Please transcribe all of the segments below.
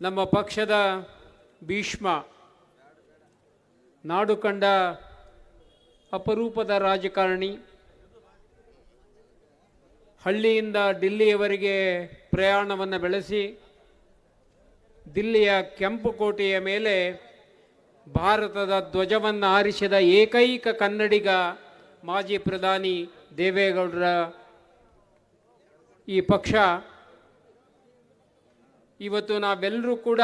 ನಮ್ಮ ಪಕ್ಷದ ಭೀಷ್ಮ ನಾಡು ಕಂಡ ಅಪರೂಪದ ರಾಜಕಾರಣಿ. ಹಳ್ಳಿಯಿಂದ ದಿಲ್ಲಿಯವರೆಗೆ ಪ್ರಯಾಣವನ್ನು ಬೆಳೆಸಿ ದಿಲ್ಲಿಯ ಕೆಂಪು ಕೋಟೆಯ ಮೇಲೆ ಭಾರತದ ಧ್ವಜವನ್ನು ಹಾರಿಸಿದ ಏಕೈಕ ಕನ್ನಡಿಗ ಮಾಜಿ ಪ್ರಧಾನಿ ದೇವೇಗೌಡರ ಈ ಪಕ್ಷ ಇವತ್ತು ನಾವೆಲ್ಲರೂ ಕೂಡ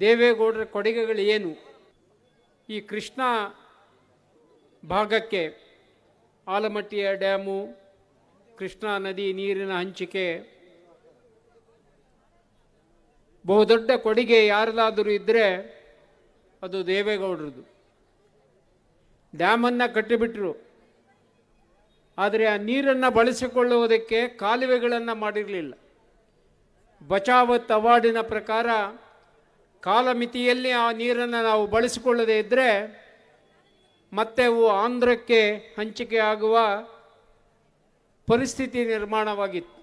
ದೇವೇಗೌಡರ ಕೊಡುಗೆಗಳು ಏನು? ಈ ಕೃಷ್ಣ ಭಾಗಕ್ಕೆ ಆಲಮಟ್ಟಿಯ ಡ್ಯಾಮು, ಕೃಷ್ಣಾ ನದಿ ನೀರಿನ ಹಂಚಿಕೆ, ಬಹುದೊಡ್ಡ ಕೊಡುಗೆ ಯಾರದಾದರೂ ಇದ್ದರೆ ಅದು ದೇವೇಗೌಡರದು. ಡ್ಯಾಮನ್ನು ಕಟ್ಟಿಬಿಟ್ರು. ಆದರೆ ಆ ನೀರನ್ನು ಬಳಸಿಕೊಳ್ಳುವುದಕ್ಕೆ ಕಾಲುವೆಗಳನ್ನು ಮಾಡಿರಲಿಲ್ಲ. ಬಚಾವತ್ ಅವಾರ್ಡಿನ ಪ್ರಕಾರ ಕಾಲಮಿತಿಯಲ್ಲಿ ಆ ನೀರನ್ನು ನಾವು ಬಳಸಿಕೊಳ್ಳದೇ ಇದ್ದರೆ ಮತ್ತೆ ಅವು ಆಂಧ್ರಕ್ಕೆ ಹಂಚಿಕೆ ಆಗುವ ಪರಿಸ್ಥಿತಿ ನಿರ್ಮಾಣವಾಗಿತ್ತು.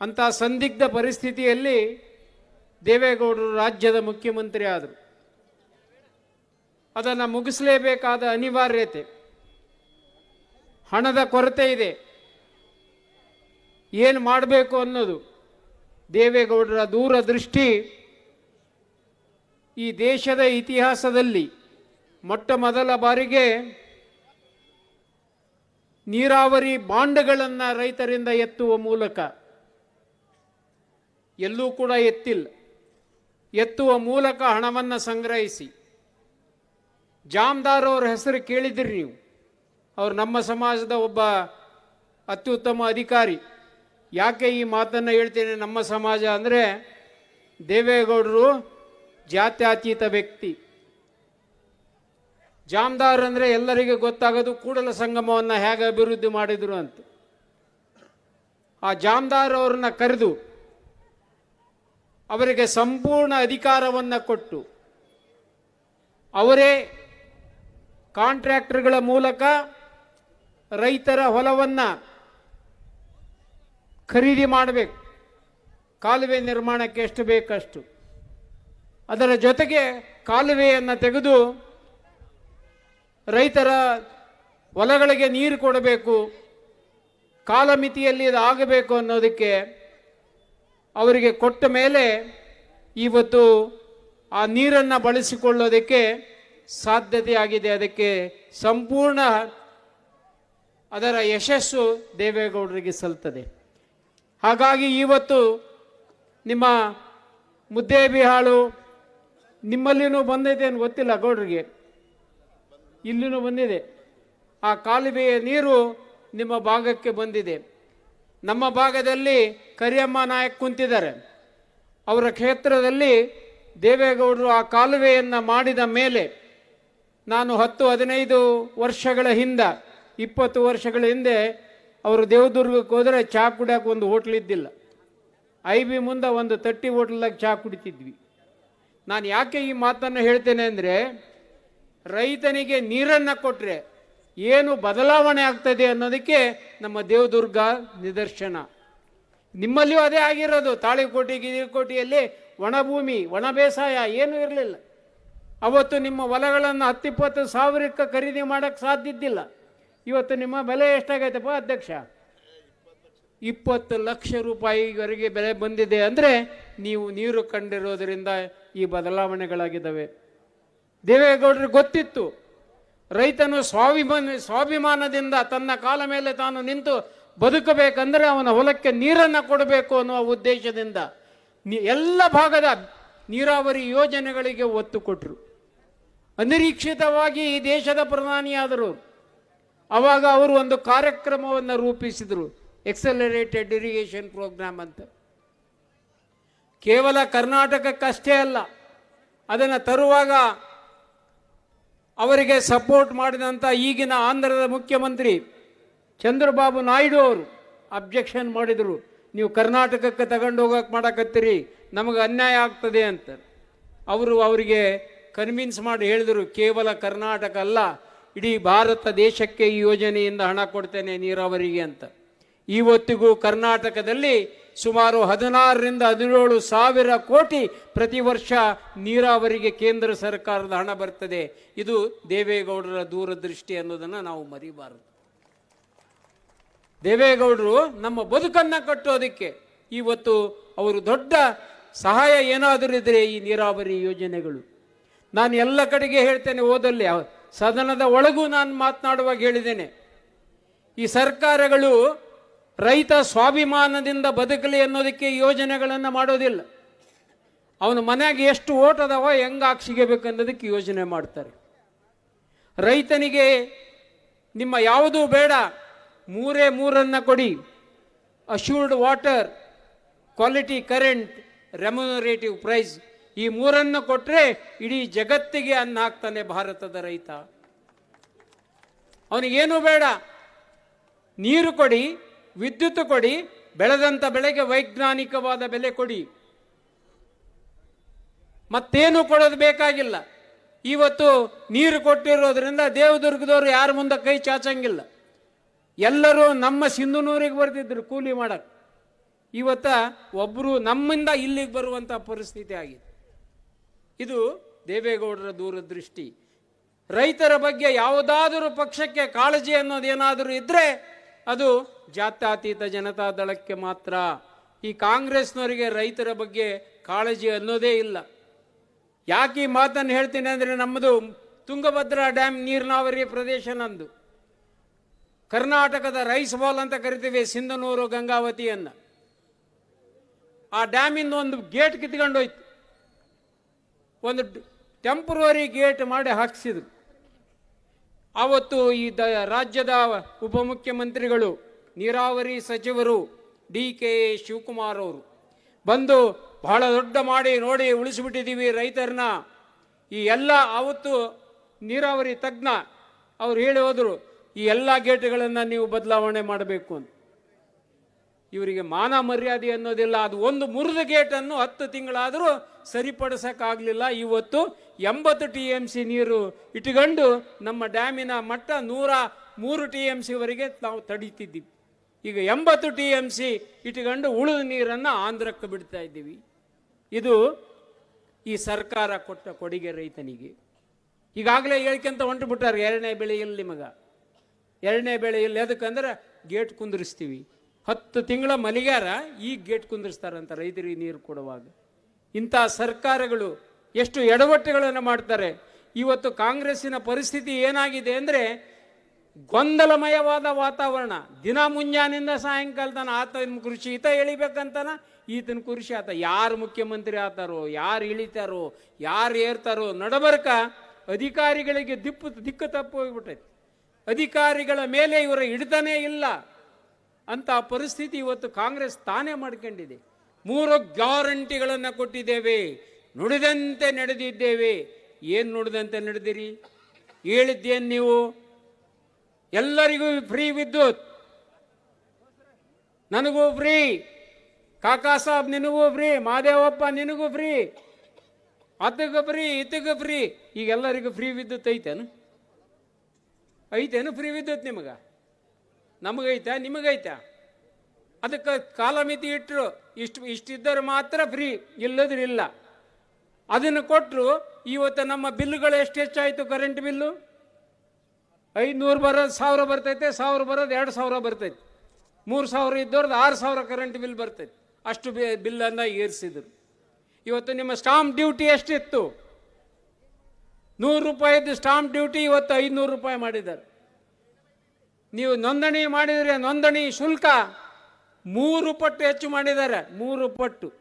ಅಂಥ ಸಂದಿಗ್ಧ ಪರಿಸ್ಥಿತಿಯಲ್ಲಿ ದೇವೇಗೌಡರು ರಾಜ್ಯದ ಮುಖ್ಯಮಂತ್ರಿ ಆದರು. ಅದನ್ನು ಮುಗಿಸಲೇಬೇಕಾದ ಅನಿವಾರ್ಯತೆ, ಹಣದ ಕೊರತೆ ಇದೆ. ಏನು ಮಾಡಬೇಕು ಅನ್ನೋದು. ದೇವೇಗೌಡರ ದೂರದೃಷ್ಟಿ ಈ ದೇಶದ ಇತಿಹಾಸದಲ್ಲಿ ಮೊಟ್ಟ ಮೊದಲ ಬಾರಿಗೆ ನೀರಾವರಿ ಬಾಂಡ್ಗಳನ್ನು ರೈತರಿಂದ ಎತ್ತುವ ಮೂಲಕ. ಎಲ್ಲೂ ಕೂಡ ಎತ್ತಿಲ್ಲ. ಎತ್ತುವ ಮೂಲಕ ಹಣವನ್ನು ಸಂಗ್ರಹಿಸಿ. ಜಾಮ್ದಾರ್ ಅವ್ರ ಹೆಸರು ಕೇಳಿದಿರಿ ನೀವು. ಅವ್ರು ನಮ್ಮ ಸಮಾಜದ ಒಬ್ಬ ಅತ್ಯುತ್ತಮ ಅಧಿಕಾರಿ. ಯಾಕೆ ಈ ಮಾತನ್ನು ಹೇಳ್ತೇನೆ ನಮ್ಮ ಸಮಾಜ ಅಂದರೆ ದೇವೇಗೌಡರು ಜಾತ್ಯತೀತ ವ್ಯಕ್ತಿ. ಜಾಮ್ದಾರ್ ಅಂದರೆ ಎಲ್ಲರಿಗೆ ಗೊತ್ತಾಗೋದು ಕೂಡಲ ಸಂಗಮವನ್ನು ಹೇಗೆ ಅಭಿವೃದ್ಧಿ ಮಾಡಿದರು ಅಂತ. ಆ ಜಾಮ್ದಾರ್ ಅವ್ರನ್ನ ಕರೆದು ಅವರಿಗೆ ಸಂಪೂರ್ಣ ಅಧಿಕಾರವನ್ನು ಕೊಟ್ಟು ಅವರೇ ಕಾಂಟ್ರಾಕ್ಟರ್ಗಳ ಮೂಲಕ ರೈತರ ಹೊಲವನ್ನು ಖರೀದಿ ಮಾಡಬೇಕು. ಕಾಲುವೆ ನಿರ್ಮಾಣಕ್ಕೆ ಎಷ್ಟು ಬೇಕಷ್ಟು? ಅದರ ಜೊತೆಗೆ ಕಾಲುವೆಯನ್ನು ತೆಗೆದು ರೈತರ ಹೊಲಗಳಿಗೆ ನೀರು ಕೊಡಬೇಕು, ಕಾಲಮಿತಿಯಲ್ಲಿ ಇದು ಆಗಬೇಕು ಅನ್ನೋದಕ್ಕೆ ಅವರಿಗೆ ಕೊಟ್ಟ ಮೇಲೆ ಇವತ್ತು ಆ ನೀರನ್ನು ಬಳಸಿಕೊಳ್ಳೋದಕ್ಕೆ ಸಾಧ್ಯತೆ ಆಗಿದೆ ಅದಕ್ಕೆ ಸಂಪೂರ್ಣ ಅದರ ಯಶಸ್ಸು ದೇವೇಗೌಡರಿಗೆ ಸಲ್ತದೆ. ಹಾಗಾಗಿ ಇವತ್ತು ನಿಮ್ಮ ಮುದ್ದೇಬಿಹಾಳು ನಿಮ್ಮಲ್ಲಿನೂ ಬಂದೈತೆ ಅಂತ ಗೊತ್ತಿಲ್ಲ ಗೌಡ್ರಿಗೆ. ಇಲ್ಲಿನೂ ಬಂದಿದೆ. ಆ ಕಾಲುವೆಯ ನೀರು ನಿಮ್ಮ ಭಾಗಕ್ಕೆ ಬಂದಿದೆ. ನಮ್ಮ ಭಾಗದಲ್ಲಿ ಕರಿಯಮ್ಮ ನಾಯಕ್ ಕುಂತಿದ್ದಾರೆ. ಅವರ ಕ್ಷೇತ್ರದಲ್ಲಿ ದೇವೇಗೌಡರು ಆ ಕಾಲುವೆಯನ್ನು ಮಾಡಿದ ಮೇಲೆ ನಾನು ಹತ್ತು ಹದಿನೈದು ವರ್ಷಗಳ ಹಿಂದೆ, ಇಪ್ಪತ್ತು ವರ್ಷಗಳ ಹಿಂದೆ ಅವರು ದೇವದುರ್ಗಕ್ಕೆ ಹೋದರೆ ಚಹಾ ಕುಡಿಯೋಕೆ ಒಂದು ಹೋಟ್ಲ್ ಇದ್ದಿಲ್ಲ. ಐ ಬಿ ಮುಂದೆ ಒಂದು ತಟ್ಟಿ ಹೋಟ್ಲ್ದಾಗ ಚಹಾ ಕುಡಿತಿದ್ವಿ. ನಾನು ಯಾಕೆ ಈ ಮಾತನ್ನು ಹೇಳ್ತೇನೆ ಅಂದರೆ, ರೈತನಿಗೆ ನೀರನ್ನು ಕೊಟ್ಟರೆ ಏನು ಬದಲಾವಣೆ ಆಗ್ತದೆ ಅನ್ನೋದಕ್ಕೆ ನಮ್ಮ ದೇವದುರ್ಗ ನಿದರ್ಶನ. ನಿಮ್ಮಲ್ಲಿಯೂ ಅದೇ ಆಗಿರೋದು, ತಾಳಿಕೋಟಿ, ಗಿರಿಕೋಟಿಯಲ್ಲಿ ಒಣಭೂಮಿ ಒಣ ಬೇಸಾಯ ಏನೂ ಇರಲಿಲ್ಲ. ಅವತ್ತು ನಿಮ್ಮ ಹೊಲಗಳನ್ನು ಹತ್ತಿಪ್ಪತ್ತು ಸಾವಿರಕ್ಕೆ ಖರೀದಿ ಮಾಡೋಕ್ಕೆ ಸಾಧ್ಯ ಇದ್ದಿಲ್ಲ. ಇವತ್ತು ನಿಮ್ಮ ಬೆಲೆ ಎಷ್ಟಾಗೈತಪ್ಪ ಅಧ್ಯಕ್ಷ? ಇಪ್ಪತ್ತು ಲಕ್ಷ ರೂಪಾಯಿವರೆಗೆ ಬೆಲೆ ಬಂದಿದೆ ಅಂದರೆ ನೀವು ನೀರು ಕಂಡಿರೋದರಿಂದ ಈ ಬದಲಾವಣೆಗಳಾಗಿದ್ದಾವೆ. ದೇವೇಗೌಡರಿಗೆ ಗೊತ್ತಿತ್ತು, ರೈತನು ಸ್ವಾಭಿಮಾನ, ಸ್ವಾಭಿಮಾನದಿಂದ ತನ್ನ ಕಾಲ ಮೇಲೆ ತಾನು ನಿಂತು ಬದುಕಬೇಕಂದ್ರೆ ಅವನ ಹೊಲಕ್ಕೆ ನೀರನ್ನು ಕೊಡಬೇಕು ಅನ್ನುವ ಉದ್ದೇಶದಿಂದ ಎಲ್ಲ ಭಾಗದ ನೀರಾವರಿ ಯೋಜನೆಗಳಿಗೆ ಒತ್ತು ಕೊಟ್ಟರು ಅನಿರೀಕ್ಷಿತವಾಗಿ ಈ ದೇಶದ ಪ್ರಧಾನಿಯಾದರು. ಆವಾಗ ಅವರು ಒಂದು ಕಾರ್ಯಕ್ರಮವನ್ನು ರೂಪಿಸಿದರು. ಎಕ್ಸಲರೇಟೆಡ್ ಇರಿಗೇಷನ್ ಪ್ರೋಗ್ರಾಮ್ ಅಂತ. ಕೇವಲ ಕರ್ನಾಟಕಕ್ಕಷ್ಟೇ ಅಲ್ಲ, ಅದನ್ನು ತರುವಾಗ ಅವರಿಗೆ ಸಪೋರ್ಟ್ ಮಾಡಿದಂಥ ಈಗಿನ ಆಂಧ್ರದ ಮುಖ್ಯಮಂತ್ರಿ ಚಂದ್ರಬಾಬು ನಾಯ್ಡು ಅವರು ಅಬ್ಜೆಕ್ಷನ್ ಮಾಡಿದರು. ನೀವು ಕರ್ನಾಟಕಕ್ಕೆ ತಗೊಂಡು ಹೋಗೋಕೆ ಮಾಡಕತ್ತೀರಿ, ನಮಗೆ ಅನ್ಯಾಯ ಆಗ್ತದೆ ಅಂತ. ಅವರು ಅವರಿಗೆ ಕನ್ವಿನ್ಸ್ ಮಾಡಿ ಹೇಳಿದರು, ಕೇವಲ ಕರ್ನಾಟಕ ಅಲ್ಲ ಇಡೀ ಭಾರತ ದೇಶಕ್ಕೆ ಈ ಯೋಜನೆಯಿಂದ ಹಣ ಕೊಡ್ತೇನೆ ನೀರಾವರಿಗೆ ಅಂತ. ಇವತ್ತಿಗೂ ಕರ್ನಾಟಕದಲ್ಲಿ ಸುಮಾರು ಹದಿನಾರರಿಂದ ಹದಿನೇಳು ಸಾವಿರ ಕೋಟಿ ಪ್ರತಿ ವರ್ಷ ನೀರಾವರಿಗೆ ಕೇಂದ್ರ ಸರ್ಕಾರದ ಹಣ ಬರ್ತದೆ. ಇದು ದೇವೇಗೌಡರ ದೂರದೃಷ್ಟಿ ಅನ್ನೋದನ್ನು ನಾವು ಮರಿಬಾರದು. ದೇವೇಗೌಡರು ನಮ್ಮ ಬದುಕನ್ನು ಕಟ್ಟೋದಕ್ಕೆ ಇವತ್ತು ಅವರು ದೊಡ್ಡ ಸಹಾಯ ಏನಾದರೂ ಇದ್ರೆ ಈ ನೀರಾವರಿ ಯೋಜನೆಗಳು. ನಾನು ಎಲ್ಲ ಕಡೆಗೆ ಹೇಳ್ತೇನೆ ಓದಲ್ಲಿ ಸದನದ ಒಳಗೂ ನಾನು ಮಾತನಾಡುವಾಗ ಹೇಳಿದ್ದೇನೆ. ಈ ಸರ್ಕಾರಗಳು ರೈತ ಸ್ವಾಭಿಮಾನದಿಂದ ಬದುಕಲಿ ಅನ್ನೋದಕ್ಕೆ ಯೋಜನೆಗಳನ್ನು ಮಾಡೋದಿಲ್ಲ. ಅವನು ಮನೆಗೆ ಎಷ್ಟು ಓಟ್ ಅದಾವ ಹೆಂಗೆ ಅನ್ನೋದಕ್ಕೆ ಯೋಜನೆ ಮಾಡ್ತಾರೆ. ರೈತನಿಗೆ ನಿಮ್ಮ ಯಾವುದೂ ಬೇಡ, ಮೂರೇ ಮೂರನ್ನ ಕೊಡಿ. Assured water quality current remunerative price ಈ ಮೂರನ್ನು ಕೊಟ್ಟರೆ ಇಡೀ ಜಗತ್ತಿಗೆ ಅನ್ನ ಹಾಕ್ತಾನೆ ಭಾರತದ ರೈತ. ಅವನಿಗೇನು ಬೇಡ? ನೀರು ಕೊಡಿ, ವಿದ್ಯುತ್ ಕೊಡಿ ಬೆಳೆದಂಥ ಬೆಳೆಗೆ ವೈಜ್ಞಾನಿಕವಾದ ಬೆಲೆ ಕೊಡಿ. ಮತ್ತೇನು ಕೊಡೋದು ಬೇಕಾಗಿಲ್ಲ. ಇವತ್ತು ನೀರು ಕೊಟ್ಟಿರೋದ್ರಿಂದ ದೇವದುರ್ಗದವರು ಯಾರ ಮುಂದೆ ಕೈ ಚಾಚಂಗಿಲ್ಲ. ಎಲ್ಲರೂ ನಮ್ಮ ಸಿಂಧುನೂರಿಗೆ ಬರ್ತಿದ್ರು ಕೂಲಿ ಮಾಡಕ್ಕೆ ಇವತ್ತ ಒಬ್ಬರು ನಮ್ಮಿಂದ ಇಲ್ಲಿಗೆ ಬರುವಂಥ ಪರಿಸ್ಥಿತಿ ಆಗಿದೆ ಇದು ದೇವೇಗೌಡರ ದೂರದೃಷ್ಟಿ. ರೈತರ ಬಗ್ಗೆ ಯಾವುದಾದರೂ ಪಕ್ಷಕ್ಕೆ ಕಾಳಜಿ ಅನ್ನೋದೇನಾದರೂ ಇದ್ದರೆ ಅದು ಜಾತ್ಯಾತೀತ ಜನತಾ ದಳಕ್ಕೆ ಮಾತ್ರ. ಈ ಕಾಂಗ್ರೆಸ್ನವರಿಗೆ ರೈತರ ಬಗ್ಗೆ ಕಾಳಜಿ ಅನ್ನೋದೇ ಇಲ್ಲ. ಯಾಕೆ ಈ ಮಾತನ್ನು ಹೇಳ್ತೀನಿ ಅಂದರೆ ನಮ್ಮದು ತುಂಗಭದ್ರಾ ಡ್ಯಾಮ್ ನೀರಿನಾವರಿ ಪ್ರದೇಶ ನಂದು. ಕರ್ನಾಟಕದ ರೈಸ್ ಬಾಲ್ ಅಂತ ಕರಿತೀವಿ ಸಿಂಧನೂರು ಗಂಗಾವತಿಯನ್ನು. ಆ ಡ್ಯಾಮಿಂದ ಒಂದು ಗೇಟ್ ಕಿತ್ಕೊಂಡೋಯ್ತು. ಒಂದು ಟೆಂಪ್ರವರಿ ಗೇಟ್ ಮಾಡಿ ಹಾಕಿಸಿದ್ರು. ಆವತ್ತು ಈ ದ, ರಾಜ್ಯದ ಉಪಮುಖ್ಯಮಂತ್ರಿಗಳು, ನೀರಾವರಿ ಸಚಿವರು, ಡಿ ಕೆ ಶಿವಕುಮಾರ್ ಅವರು ಬಂದು ಬಹಳ ದೊಡ್ಡ ಮಾಡಿ ನೋಡಿ ಉಳಿಸಿಬಿಟ್ಟಿದ್ದೀವಿ ರೈತರನ್ನ. ಈ ಎಲ್ಲ ಆವತ್ತು ನೀರಾವರಿ ತಜ್ಞ ಅವ್ರು ಹೇಳಿ ಹೋದರು, ಈ ಎಲ್ಲ ಗೇಟ್ಗಳನ್ನು ನೀವು ಬದಲಾವಣೆ ಮಾಡಬೇಕು ಅಂತ. ಇವರಿಗೆ ಮಾನ ಮರ್ಯಾದೆ ಅನ್ನೋದಿಲ್ಲ. ಅದು ಒಂದು ಮುರಿದ ಗೇಟನ್ನು ಹತ್ತು ತಿಂಗಳಾದರೂ ಸರಿಪಡಿಸೋಕ್ಕಾಗಲಿಲ್ಲ. ಇವತ್ತು ಎಂಬತ್ತು ಟಿ ಎಂ ಸಿ ನೀರು ಇಟ್ಕೊಂಡು ನಮ್ಮ ಡ್ಯಾಮಿನ ಮಟ್ಟ ನೂರ ಮೂರು ಟಿ ಎಂ ಸಿವರೆಗೆ ನಾವು ತಡೀತಿದ್ದೀವಿ ಈಗ ಎಂಬತ್ತು ಟಿ ಎಂ ಸಿ ಇಟ್ಕೊಂಡು ಉಳಿದ ನೀರನ್ನು ಆಂಧ್ರಕ್ಕೆ ಬಿಡ್ತಾ ಇದ್ದೀವಿ. ಇದು ಈ ಸರ್ಕಾರ ಕೊಟ್ಟ ಕೊಡುಗೆ ರೈತನಿಗೆ. ಈಗಾಗಲೇ ಹೇಳ್ಕೊಂತ ಹೊಂಟು ಬಿಟ್ಟಾರೆ ಎರಡನೇ ಬೆಳೆಯಲ್ಲಿ ನಿಮಗೆ ಎರಡನೇ ಬೆಳೆಯಲ್ಲಿ ಅದಕ್ಕಂದ್ರೆ ಗೇಟ್ ಕುಂದಿರಿಸ್ತೀವಿ. ಹತ್ತು ತಿಂಗಳ ಮಲಿಗಾರ ಈ ಗೇಟ್ ಕುಂದಿರ್ಸ್ತಾರಂತ ರೈತರಿಗೆ ನೀರು ಕೊಡುವಾಗ. ಇಂಥ ಸರ್ಕಾರಗಳು ಎಷ್ಟು ಎಡವಟ್ಟುಗಳನ್ನು ಮಾಡ್ತಾರೆ. ಇವತ್ತು ಕಾಂಗ್ರೆಸ್ಸಿನ ಪರಿಸ್ಥಿತಿ ಏನಾಗಿದೆ ಅಂದರೆ ಗೊಂದಲಮಯವಾದ ವಾತಾವರಣ. ದಿನ ಮುಂಜಾನೆಯಿಂದ ಸಾಯಂಕಾಲ ತನ ಆತನ ಕೃಷಿ ಈತ ಎಳಿಬೇಕಂತನ ಈತನ ಕೃಷಿ ಆತ. ಯಾರು ಮುಖ್ಯಮಂತ್ರಿ ಆತಾರೋ, ಯಾರು ಇಳಿತಾರೋ, ಯಾರು ಏರ್ತಾರೋ ನಡಬರ್ಕ ಅಧಿಕಾರಿಗಳಿಗೆ ದಿಪ್ಪು ದಿಕ್ಕು ತಪ್ಪು ಹೋಗ್ಬಿಟ್ಟೈತಿ ಅಧಿಕಾರಿಗಳ ಮೇಲೆ ಇವರ ಹಿಡಿತನೇ ಇಲ್ಲ. ಅಂತ ಪರಿಸ್ಥಿತಿ ಇವತ್ತು ಕಾಂಗ್ರೆಸ್ ತಾನೇ ಮಾಡ್ಕೊಂಡಿದೆ. ಮೂರು ಗ್ಯಾರಂಟಿಗಳನ್ನು ಕೊಟ್ಟಿದ್ದೇವೆ. ನುಡಿದಂತೆ ನಡೆದಿದ್ದೇವೆ. ಏನು ನುಡಿದಂತೆ ನಡೆದಿರಿ? ಹೇಳಿದ್ದೇನು ನೀವು? ಎಲ್ಲರಿಗೂ ಫ್ರೀ ವಿದ್ಯುತ್. ನನಗೂ ಫ್ರೀ. ಕಾಕಾ ಸಾಬ್ ನಿನಗೂ ಫ್ರೀ. ಮಾದೇವಪ್ಪ ನಿನಗೂ ಫ್ರೀ. ಅದಕ್ಕೆ ಫ್ರೀ ಇದಕ್ಕೆ ಫ್ರೀ. ಈಗ ಎಲ್ಲರಿಗೂ ಫ್ರೀ ವಿದ್ಯುತ್ ಐತೇನು? ಐತೇನು ಫ್ರೀ ವಿದ್ಯುತ್ ನಿಮಗೆ? ನಮಗೈತಾ? ನಿಮಗೈತೆ? ಅದಕ್ಕೆ ಕಾಲಮಿತಿ ಇಟ್ಟರು ಇಷ್ಟು, ಇಷ್ಟಿದ್ದರೆ ಮಾತ್ರ ಫ್ರೀ ಇಲ್ಲದ್ರೆ ಇಲ್ಲ. ಅದನ್ನು ಕೊಟ್ಟರು ಇವತ್ತು ನಮ್ಮ ಬಿಲ್ಗಳು ಎಷ್ಟು ಹೆಚ್ಚಾಯಿತು ಕರೆಂಟ್ ಬಿಲ್ಲು? ಐದುನೂರು ಬರೋದು ಸಾವಿರ ಬರ್ತೈತೆ, ಸಾವಿರ ಬರೋದು ಎರಡು ಸಾವಿರ ಬರ್ತೈತೆ. ಮೂರು ಸಾವಿರ ಇದ್ದವ್ರದ್ದು ಆರು ಸಾವಿರ ಕರೆಂಟ್ ಬಿಲ್ ಬರ್ತೈತೆ. ಅಷ್ಟು ಬಿ, ಬಿಲ್ಲನ್ನು ಏರಿಸಿದರು. ಇವತ್ತು ನಿಮ್ಮ ಸ್ಟಾಂಪ್ ಡ್ಯೂಟಿ ಎಷ್ಟಿತ್ತು? ನೂರು ರೂಪಾಯಿದ್ದು ಸ್ಟಾಂಪ್ ಡ್ಯೂಟಿ ಇವತ್ತು ಐದುನೂರು ರೂಪಾಯಿ ಮಾಡಿದ್ದಾರೆ. ನೀವು ನೋಂದಣಿ ಮಾಡಿದರೆ ನೋಂದಣಿ ಶುಲ್ಕ ಮೂರು ಪಟ್ಟು ಹೆಚ್ಚು ಮಾಡಿದ್ದಾರೆ. ಮೂರು ಪಟ್ಟು.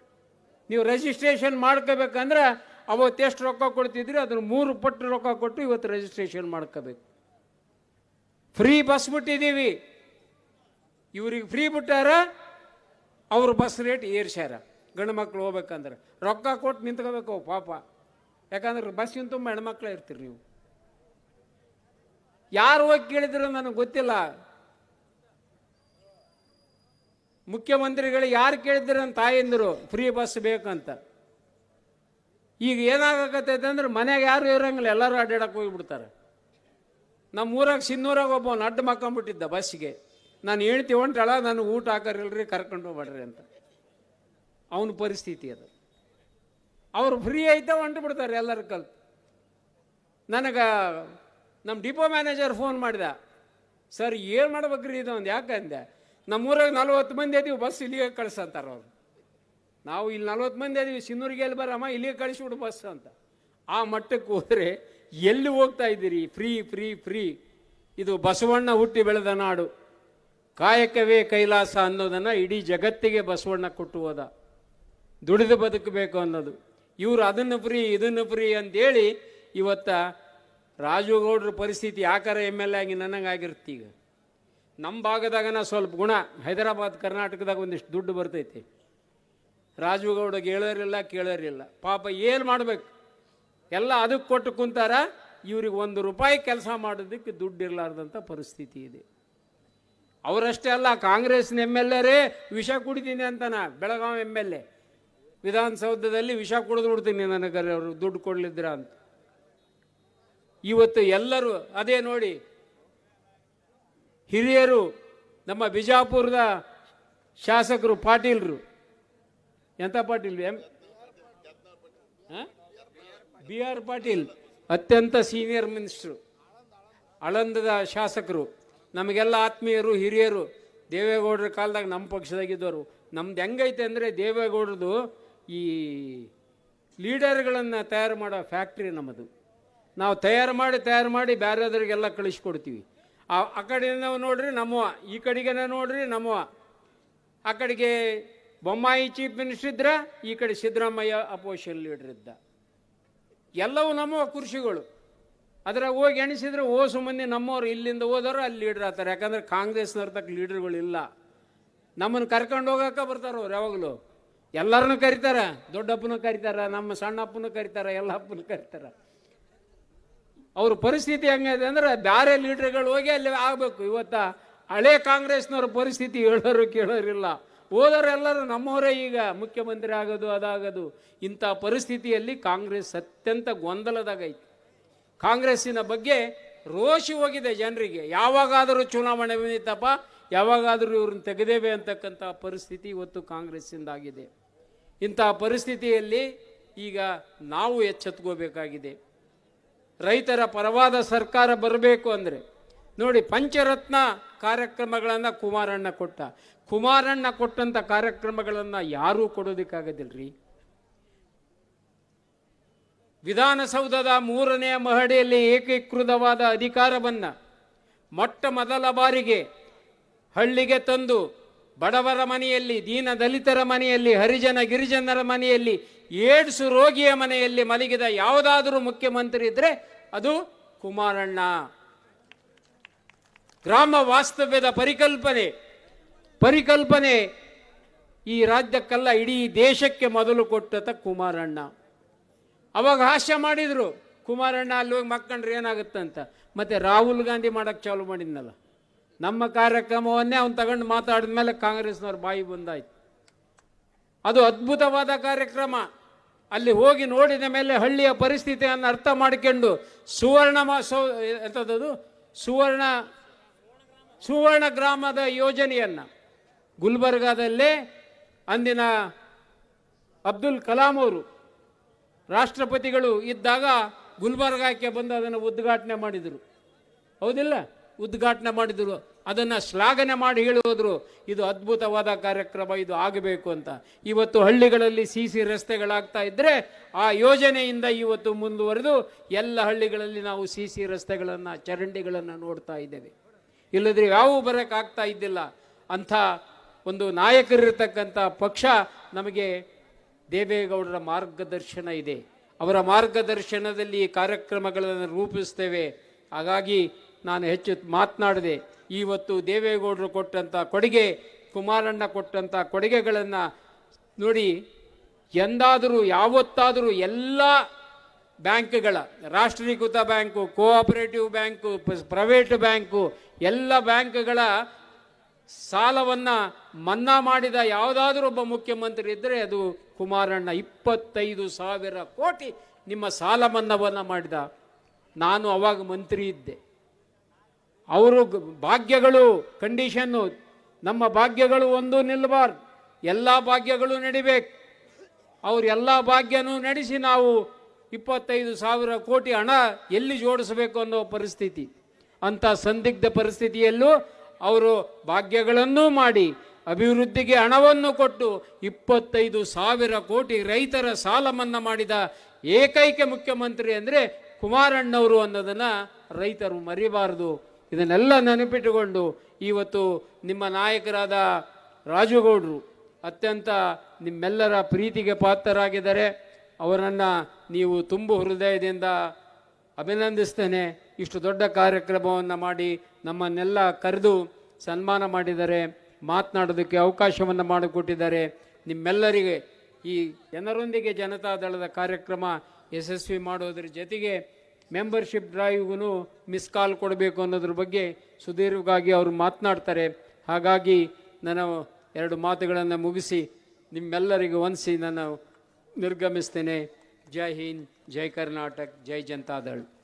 ನೀವು ರಿಜಿಸ್ಟ್ರೇಷನ್ ಮಾಡ್ಕೋಬೇಕಂದ್ರೆ ಅವತ್ತು ಎಷ್ಟು ರೊಕ್ಕ ಕೊಡ್ತಿದ್ರಿ ಅದನ್ನು ಮೂರು ಪಟ್ಟು ರೊಕ್ಕ ಕೊಟ್ಟು ಇವತ್ತು ರಿಜಿಸ್ಟ್ರೇಷನ್ ಮಾಡ್ಕೋಬೇಕು. ಫ್ರೀ ಬಸ್ ಬಿಟ್ಟಿದ್ದೀವಿ. ಇವ್ರಿಗೆ ಫ್ರೀ ಬಿಟ್ಟಾರ, ಅವ್ರ ಬಸ್ ರೇಟ್ ಏರ್ಸ್ಯಾರ. ಗಂಡು ಮಕ್ಳು ಹೋಗ್ಬೇಕಂದ್ರೆ. ರೊಕ್ಕ ಕೊಟ್ಟು ನಿಂತ್ಕೋಬೇಕು ಪಾಪ. ಯಾಕಂದ್ರೆ ಬಸ್ಸಿನ ತುಂಬ ಹೆಣ್ಮಕ್ಳು ಇರ್ತೀರಿ ನೀವು. ಯಾರು ಹೋಗಿ ಕೇಳಿದ್ರು ನನಗೆ ಗೊತ್ತಿಲ್ಲ. ಮುಖ್ಯಮಂತ್ರಿಗಳು ಯಾರು ಕೇಳಿದ್ರು ನನ್ನ ತಾಯಿಂದರು, ಫ್ರೀ ಬಸ್ ಬೇಕಂತ. ಈಗ ಏನಾಗಕತ್ತೈತೆ ಅಂದ್ರೆ ಮನೆಗೆ ಯಾರು ಇರಂಗಿಲ್ಲ, ಎಲ್ಲರೂ ಅಡ್ಡಾಡಕ್ಕೆ ಹೋಗಿಬಿಡ್ತಾರೆ. ನಮ್ಮ ಊರಾಗ ಸಿನ್ನೂರಾಗ ಒಬ್ಬ ಅಡ್ಡ ಮಕ್ಕೊಂಬಿಟ್ಟಿದ್ದ ಬಸ್ಸಿಗೆ. ನಾನು ಹೇಳ್ತಿ ಹೊಂಟಾಳ ನಾನು ಊಟ ಹಾಕರಿಲ್ರಿ, ಕರ್ಕೊಂಡು ಹೋಗ್ಬೇಡ್ರಿ ಅಂತ. ಅವನ ಪರಿಸ್ಥಿತಿ ಅದು. ಅವ್ರು ಫ್ರೀ ಐತೆ ಹೊಂಟು ಬಿಡ್ತಾರೆ ಎಲ್ಲರೂ ಕಲ್ತು. ನನಗೆ ನಮ್ಮ ಡಿಪೋ ಮ್ಯಾನೇಜರ್ ಫೋನ್ ಮಾಡಿದ, ಸರ್, ಏನು ಮಾಡ್ಬೇಕ್ರಿ ಇದು? ಒಂದು ಯಾಕಂದೆ ನಮ್ಮೂರಾಗ ನಲ್ವತ್ತು ಮಂದಿ ಅದೀವಿ ಬಸ್ ಇಲ್ಲಿಗೆ ಕಳ್ಸಂತಾರ ಅವ್ರು. ನಾವು ಇಲ್ಲಿ ನಲ್ವತ್ತು ಮಂದಿ ಅದೀವಿ ಸಿನ್ನೂರಿಗೆ ಎಲ್ಲಿ ಬರಮ್ಮ? ಇಲ್ಲಿಗೆ ಕಳಿಸಿಬಿಡು ಬಸ್ ಅಂತ. ಆ ಮಟ್ಟಕ್ಕೆ ಹೋದರೆ, ಎಲ್ಲಿ ಹೋಗ್ತಾ ಇದ್ದೀರಿ? Free free free. ಇದು ಬಸವಣ್ಣ ಹುಟ್ಟಿ ಬೆಳೆದ ನಾಡು. ಕಾಯಕವೇ ಕೈಲಾಸ ಅನ್ನೋದನ್ನು ಇಡೀ ಜಗತ್ತಿಗೆ ಬಸವಣ್ಣ ಕೊಟ್ಟು ಹೋದ. ದುಡಿದು ಬದುಕಬೇಕು ಅನ್ನೋದು. ಇವರು ಅದನ್ನು ಫ್ರೀ, ಇದನ್ನು ಫ್ರೀ ಅಂತೇಳಿ ಇವತ್ತ ರಾಜುಗೌಡ್ರ ಪರಿಸ್ಥಿತಿ ಯಾಕಾರ ಎಂ ಎಲ್ ಎ ಆಗಿ ನನಗಾಗಿರುತ್ತೆ ಈಗ. ನಮ್ಮ ಭಾಗದಾಗನ ಸ್ವಲ್ಪ ಗುಣ. ಹೈದರಾಬಾದ್, ಕರ್ನಾಟಕದಾಗ ಒಂದಿಷ್ಟು ದುಡ್ಡು ಬರ್ತೈತಿ. ರಾಜುಗೌಡ ಹೇಳೋರಿಲ್ಲ ಕೇಳೋರಿಲ್ಲ. ಪಾಪ ಏನು ಮಾಡಬೇಕು? ಎಲ್ಲ ಅದಕ್ಕೆ ಕೊಟ್ಟು ಕುಂತಾರ, ಇವ್ರಿಗೆ ಒಂದು ರೂಪಾಯಿ ಕೆಲಸ ಮಾಡೋದಕ್ಕೆ ದುಡ್ಡು ಇರಲಾರ್ದಂಥ ಪರಿಸ್ಥಿತಿ ಇದೆ. ಅವರಷ್ಟೇ ಅಲ್ಲ, ಕಾಂಗ್ರೆಸ್ನ ಎಂ ಎಲ್ ಎರೇ ವಿಷ ಕುಡಿತೀನಿ ಅಂತಾನ ಬೆಳಗಾವಿ ಎಂ ಎಲ್ ಎ ವಿಧಾನಸೌಧದಲ್ಲಿ ವಿಷ ಕುಡಿದು ಬಿಡ್ತೀನಿ ನನಗೆ ಅವರು ದುಡ್ಡು ಕೊಡಲಿದ್ರ ಅಂತ. ಇವತ್ತು ಎಲ್ಲರೂ ಅದೇ ನೋಡಿ ಹಿರಿಯರು, ನಮ್ಮ ಬಿಜಾಪುರದ ಶಾಸಕರು ಪಾಟೀಲ್ರು. ಎಂಥ Patil M? B R Patil, ಅತ್ಯಂತ ಸೀನಿಯರ್ ಮಿನಿಸ್ಟ್ರು ಆಳಂದದ ಶಾಸಕರು. ನಮಗೆಲ್ಲ ಆತ್ಮೀಯರು, ಹಿರಿಯರು, ದೇವೇಗೌಡರ ಕಾಲದಾಗ ನಮ್ಮ ಪಕ್ಷದಾಗಿದ್ದವರು. ನಮ್ದು ಹೆಂಗೈತೆ ಅಂದರೆ ದೇವೇಗೌಡರದು ಈ ಲೀಡರ್ಗಳನ್ನು ತಯಾರು ಮಾಡೋ ಫ್ಯಾಕ್ಟ್ರಿ ನಮ್ಮದು. ನಾವು ತಯಾರು ಮಾಡಿ ತಯಾರು ಮಾಡಿ ಬೇರೆದವ್ರಿಗೆಲ್ಲ ಕಳಿಸ್ಕೊಡ್ತೀವಿ. ಆ ಆ ಕಡೆಯಿಂದ ನೋಡ್ರಿ ನಮ್ಮವ ಈ ಕಡೆಗೇನ ನೋಡ್ರಿ ನಮ್ಮವ ಆ ಕಡೆಗೆ ಬೊಮ್ಮಾಯಿ ಚೀಫ್ ಮಿನಿಸ್ಟರ್ ಇದ್ರ, ಈ ಕಡೆ ಸಿದ್ದರಾಮಯ್ಯ ಅಪೋಸಿಷನ್ ಲೀಡರ್ ಇದ್ದ. ಎಲ್ಲವೂ ನಮ್ಮವ ಕೃಷಿಗಳು ಅದರ ಹೋಗಿ ಎಣಿಸಿದ್ರೆ ಓಸು ಮಂದಿ ನಮ್ಮವ್ರು ಇಲ್ಲಿಂದ ಹೋದವರು ಅಲ್ಲಿ ಲೀಡರ್ ಆಗ್ತಾರೆ. ಯಾಕಂದ್ರೆ ಕಾಂಗ್ರೆಸ್ನವ್ರ ತಕ್ಕ ಲೀಡರ್ಗಳು ಇಲ್ಲ ನಮ್ಮನ್ನು ಕರ್ಕೊಂಡು ಹೋಗಕ್ಕೆ ಬರ್ತಾರೆ ಅವ್ರು ಯಾವಾಗಲೂ. ಎಲ್ಲರನ್ನೂ ಕರಿತಾರೆ, ದೊಡ್ಡಪ್ಪನೂ ಕರಿತಾರೆ, ನಮ್ಮ ಸಣ್ಣಪ್ಪನೂ ಕರಿತಾರೆ ಎಲ್ಲ ಅಪ್ಪನೂ ಕರಿತಾರೆ. ಅವ್ರ ಪರಿಸ್ಥಿತಿ ಹೆಂಗಿದೆ ಅಂದ್ರೆ ಬೇರೆ ಲೀಡರ್ಗಳು ಹೋಗಿ ಅಲ್ಲಿ ಆಗಬೇಕು. ಇವತ್ತ ಹಳೆ ಕಾಂಗ್ರೆಸ್ನವ್ರ ಪರಿಸ್ಥಿತಿ ಹೇಳೋರು ಕೇಳೋರಿಲ್ಲ. ಹೋದವರು ಎಲ್ಲರೂ ನಮ್ಮವರೇ ಈಗ ಮುಖ್ಯಮಂತ್ರಿ ಆಗೋದು, ಅದಾಗೋದು. ಇಂಥ ಪರಿಸ್ಥಿತಿಯಲ್ಲಿ ಕಾಂಗ್ರೆಸ್ ಅತ್ಯಂತ ಗೊಂದಲದಾಗೈತಿ ಕಾಂಗ್ರೆಸ್ಸಿನ ಬಗ್ಗೆ ರೋಷಿ ಹೋಗಿದೆ ಜನರಿಗೆ. ಯಾವಾಗಾದರೂ ಚುನಾವಣೆ ಬಂದಿತ್ತಪ್ಪ, ಯಾವಾಗಾದರೂ ಇವ್ರನ್ನ ತೆಗೆದೇವೆ ಅಂತಕ್ಕಂಥ ಪರಿಸ್ಥಿತಿ ಇವತ್ತು ಕಾಂಗ್ರೆಸ್ಸಿಂದಾಗಿದೆ. ಇಂಥ ಪರಿಸ್ಥಿತಿಯಲ್ಲಿ ಈಗ ನಾವು ಎಚ್ಚೆತ್ಕೋಬೇಕಾಗಿದೆ. ರೈತರ ಪರವಾದ ಸರ್ಕಾರ ಬರಬೇಕು ಅಂದರೆ, ನೋಡಿ ಪಂಚರತ್ನ ಕಾರ್ಯಕ್ರಮಗಳನ್ನು ಕುಮಾರಣ್ಣ ಕೊಟ್ಟ. ಕುಮಾರಣ್ಣ ಕೊಟ್ಟಂಥ ಕಾರ್ಯಕ್ರಮಗಳನ್ನು ಯಾರೂ ಕೊಡೋದಕ್ಕಾಗೋದಿಲ್ರಿ? ವಿಧಾನಸೌಧದ ಮೂರನೆಯ ಮಹಡಿಯಲ್ಲಿ ಏಕೀಕೃತವಾದ ಅಧಿಕಾರವನ್ನು ಮೊಟ್ಟ ಮೊದಲ ಬಾರಿಗೆ ಹಳ್ಳಿಗೆ ತಂದು ಬಡವರ ಮನೆಯಲ್ಲಿ, ದೀನ ದಲಿತರ ಮನೆಯಲ್ಲಿ, ಹರಿಜನ ಗಿರಿಜನರ ಮನೆಯಲ್ಲಿ, ಏಡ್ಸು ರೋಗಿಯ ಮನೆಯಲ್ಲಿ ಮಲಗಿದ ಯಾವುದಾದರೂ ಮುಖ್ಯಮಂತ್ರಿ ಇದ್ರೆ ಅದು ಕುಮಾರಣ್ಣ. ಗ್ರಾಮ ವಾಸ್ತವ್ಯದ ಪರಿಕಲ್ಪನೆ. ಪರಿಕಲ್ಪನೆ ಈ ರಾಜ್ಯಕ್ಕಲ್ಲ ಇಡೀ ದೇಶಕ್ಕೆ ಮೊದಲು ಕೊಟ್ಟತ ಕುಮಾರಣ್ಣ. ಅವಾಗ ಹಾಸ್ಯ ಮಾಡಿದ್ರು. ಕುಮಾರಣ್ಣ ಅಲ್ಲಿ ಹೋಗಿ ಮಕ್ಕಂಡ್ರೆ ಏನಾಗುತ್ತಂತ? ಮತ್ತೆ ರಾಹುಲ್ ಗಾಂಧಿ ಮಾಡಕ್ಕೆ ಚಾಲು ಮಾಡಿದ್ನಲ್ಲ. ನಮ್ಮ ಕಾರ್ಯಕ್ರಮವನ್ನೇ ಅವ್ನು ತಗೊಂಡು ಮಾತಾಡಿದ ಮೇಲೆ ಕಾಂಗ್ರೆಸ್ನವ್ರ ಬಾಯಿ ಬಂದಾಯ್ತು. ಅದು ಅದ್ಭುತವಾದ ಕಾರ್ಯಕ್ರಮ. ಅಲ್ಲಿ ಹೋಗಿ ನೋಡಿದ ಮೇಲೆ ಹಳ್ಳಿಯ ಪರಿಸ್ಥಿತಿಯನ್ನು ಅರ್ಥ ಮಾಡಿಕೊಂಡು ಸುವರ್ಣ ಮಹೋತ್ಸವ ಎಂಥದ್ದು ಸುವರ್ಣ ಸುವರ್ಣ ಗ್ರಾಮದ ಯೋಜನೆಯನ್ನು. ಗುಲ್ಬರ್ಗಾದಲ್ಲೇ ಅಂದಿನ ಅಬ್ದುಲ್ ಕಲಾಂ ಅವರು ರಾಷ್ಟ್ರಪತಿಗಳು ಇದ್ದಾಗ ಗುಲ್ಬರ್ಗಾಕ್ಕೆ ಬಂದು ಅದನ್ನು ಉದ್ಘಾಟನೆ ಮಾಡಿದರು. ಹೌದಿಲ್ಲ? ಉದ್ಘಾಟನೆ ಮಾಡಿದರು, ಅದನ್ನು ಶ್ಲಾಘನೆ ಮಾಡಿ ಹೇಳುವುದ್ರು, ಇದು ಅದ್ಭುತವಾದ ಕಾರ್ಯಕ್ರಮ, ಇದು ಆಗಬೇಕು ಅಂತ. ಇವತ್ತು ಹಳ್ಳಿಗಳಲ್ಲಿ ಸಿ ಸಿ ರಸ್ತೆಗಳಾಗ್ತಾ ಇದ್ದರೆ ಆ ಯೋಜನೆಯಿಂದ ಇವತ್ತು ಮುಂದುವರೆದು ಎಲ್ಲ ಹಳ್ಳಿಗಳಲ್ಲಿ ನಾವು ಸಿ ಸಿ ರಸ್ತೆಗಳನ್ನು, ಚರಂಡಿಗಳನ್ನು ನೋಡ್ತಾ ಇದ್ದೇವೆ. ಇಲ್ಲದ್ರೆ ಯಾವ ಬರೋಕ್ಕಾಗ್ತಾ ಇದ್ದಿಲ್ಲ. ಅಂಥ ಒಂದು ನಾಯಕರಿರ್ತಕ್ಕಂಥ ಪಕ್ಷ ನಮಗೆ ದೇವೇಗೌಡರ ಮಾರ್ಗದರ್ಶನ ಇದೆ. ಅವರ ಮಾರ್ಗದರ್ಶನದಲ್ಲಿ ಕಾರ್ಯಕ್ರಮಗಳನ್ನು ರೂಪಿಸ್ತೇವೆ. ಹಾಗಾಗಿ ನಾನು ಹೆಚ್ಚು ಮಾತನಾಡಿದೆ ಇವತ್ತು ದೇವೇಗೌಡರು ಕೊಟ್ಟಂಥ ಕೊಡುಗೆ, ಕುಮಾರಣ್ಣ ಕೊಟ್ಟಂಥ ಕೊಡುಗೆಗಳನ್ನು ನೋಡಿ ಎಂದಾದರೂ ಯಾವತ್ತಾದರೂ ಎಲ್ಲ ಬ್ಯಾಂಕ್ಗಳ, ರಾಷ್ಟ್ರೀಕೃತ bank, cooperative bank, private bank, ಎಲ್ಲ ಬ್ಯಾಂಕ್ಗಳ ಸಾಲವನ್ನು ಮನ್ನಾ ಮಾಡಿದ ಯಾವುದಾದ್ರೂ ಒಬ್ಬ ಮುಖ್ಯಮಂತ್ರಿ ಇದ್ದರೆ ಅದು ಕುಮಾರಣ್ಣ ಇಪ್ಪತ್ತೈದು ಸಾವಿರ ಕೋಟಿ ನಿಮ್ಮ ಸಾಲ ಮನ್ನಾವನ್ನು ಮಾಡಿದ. ನಾನು ಅವಾಗ ಮಂತ್ರಿ ಇದ್ದೆ. ಅವರು ಭಾಗ್ಯಗಳು ಕಂಡೀಷನ್ನು ನಮ್ಮ ಭಾಗ್ಯಗಳು ಒಂದು ನಿಲ್ಲಬಾರ್ದು ಎಲ್ಲ ಭಾಗ್ಯಗಳು ನಡಿಬೇಕು. ಅವರೆಲ್ಲ ಎಲ್ಲ ಭಾಗ್ಯನೂ ನಡೆಸಿ ನಾವು ಇಪ್ಪತ್ತೈದು ಸಾವಿರ ಕೋಟಿ ಹಣ ಎಲ್ಲಿ ಜೋಡಿಸಬೇಕು ಅನ್ನೋ ಪರಿಸ್ಥಿತಿ. ಅಂಥ ಸಂದಿಗ್ಧ ಪರಿಸ್ಥಿತಿಯಲ್ಲೂ ಅವರು ಭಾಗ್ಯಗಳನ್ನೂ ಮಾಡಿ, ಅಭಿವೃದ್ಧಿಗೆ ಹಣವನ್ನು ಕೊಟ್ಟು ಇಪ್ಪತ್ತೈದು ಸಾವಿರ ಕೋಟಿ ರೈತರ ಸಾಲ ಮನ್ನಾ ಮಾಡಿದ ಏಕೈಕ ಮುಖ್ಯಮಂತ್ರಿ ಅಂದರೆ ಕುಮಾರಣ್ಣವರು ಅನ್ನೋದನ್ನು ರೈತರು ಮರಿಬಾರದು. ಇದನ್ನೆಲ್ಲ ನೆನಪಿಟ್ಟುಕೊಂಡು ಇವತ್ತು ನಿಮ್ಮ ನಾಯಕರಾದ ರಾಜುಗೌಡರು ಅತ್ಯಂತ ನಿಮ್ಮೆಲ್ಲರ ಪ್ರೀತಿಗೆ ಪಾತ್ರರಾಗಿದ್ದಾರೆ. ಅವರನ್ನು ನೀವು ತುಂಬು ಹೃದಯದಿಂದ ಅಭಿನಂದಿಸ್ತೇನೆ. ಇಷ್ಟು ದೊಡ್ಡ ಕಾರ್ಯಕ್ರಮವನ್ನು ಮಾಡಿ ನಮ್ಮನ್ನೆಲ್ಲ ಕರೆದು ಸನ್ಮಾನ ಮಾಡಿದ್ದಾರೆ ಮಾತನಾಡೋದಕ್ಕೆ ಅವಕಾಶವನ್ನು ಮಾಡಿಕೊಟ್ಟಿದ್ದಾರೆ. ನಿಮ್ಮೆಲ್ಲರಿಗೆ ಈ ಜನರೊಂದಿಗೆ ಜನತಾದಳದ ಕಾರ್ಯಕ್ರಮ ಯಶಸ್ವಿ ಮಾಡೋದ್ರ ಜೊತೆಗೆ ಮೆಂಬರ್ಶಿಪ್ ಡ್ರೈವ್ಗೂ ಮಿಸ್ ಕಾಲ್ ಕೊಡಬೇಕು ಅನ್ನೋದ್ರ ಬಗ್ಗೆ ಸುದೀರ್ಘವಾಗಿ ಅವರು ಮಾತನಾಡ್ತಾರೆ. ಹಾಗಾಗಿ ನಾನು ಎರಡು ಮಾತುಗಳನ್ನು ಮುಗಿಸಿ ನಿಮ್ಮೆಲ್ಲರಿಗೂ ವಂದಿಸಿ ನಾನು ನಿರ್ಗಮಿಸ್ತೇನೆ. ಜೈ ಹಿಂದ್, ಜೈ ಕರ್ನಾಟಕ್, ಜೈ ಜನತಾದಳ್